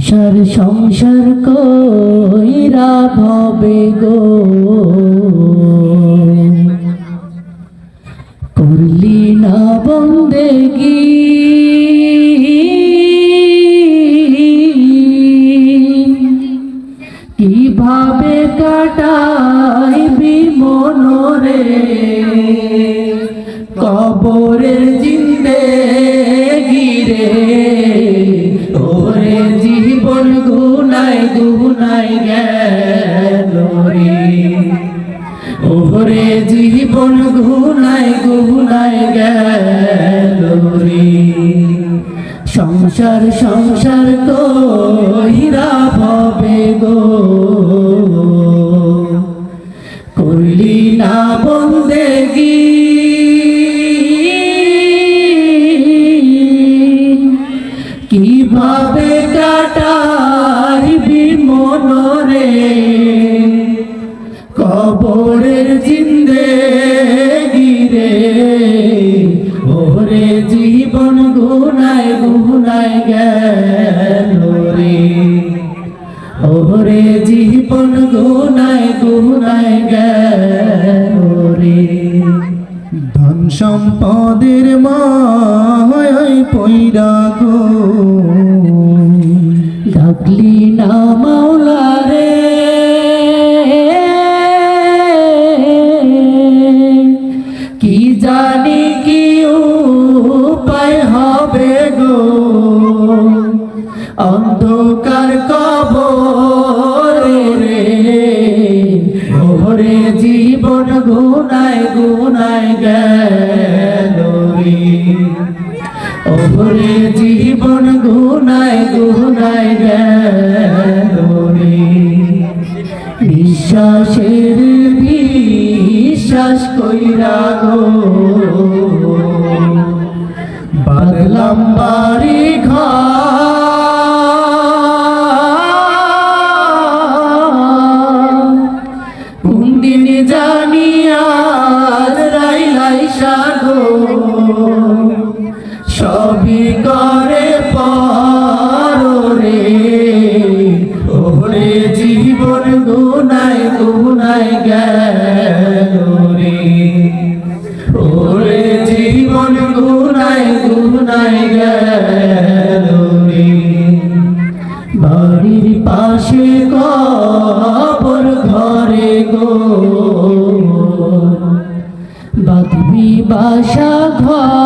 সংসার সংসার কইরা ভবে গো। করলি না বন্দেগি কীভাবে কাটাইবি মনরে? কবরের জিন্দে গিরে গুনাই গেল রে ওরে। জীবন গুনাই গুনাই গেল রে সংসার সংসার কহিরা রে। ওরে জীবন গুনায় গুনায় গেল রে। ধন সম্পদের মায় পৈরা গো। ডাকলি না মাওলা রে। কি জানি জীবন গুনায় গুনায় গেল ওরে জীবন গুনায় গুনায় গেল বিশ্বাসের বিশ্বাস কইরা গো। সাগো সবই করে পরে ওরে জীবন গুনায় গুনায় গেল রে ওরে জীবন গুনায় গুনায় বাদবি বাসা ঘর।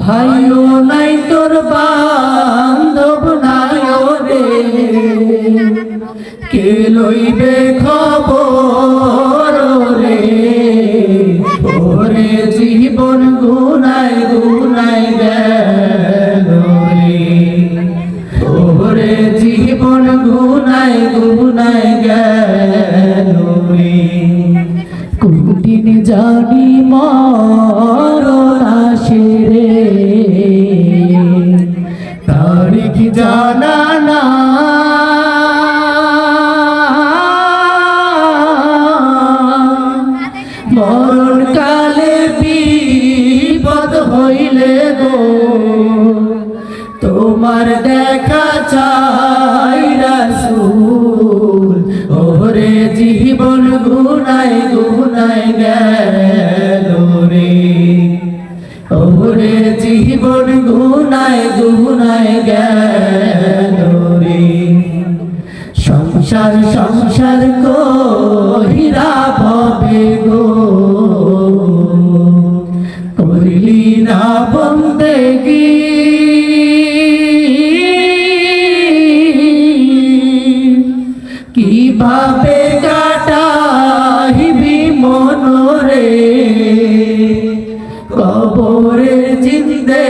ভাইও নাই তোর বান্ধব নাই রে। কে লইবে খবর? কোনদিন জানি মরণ আসে রে। তারিখ জানা না? মরণ কালে বিপদ হইলে গো, তোমার দেখা চাই রাসূল। ওরে জীবন গুনাই গুনাই গেল কবরের জিন্দে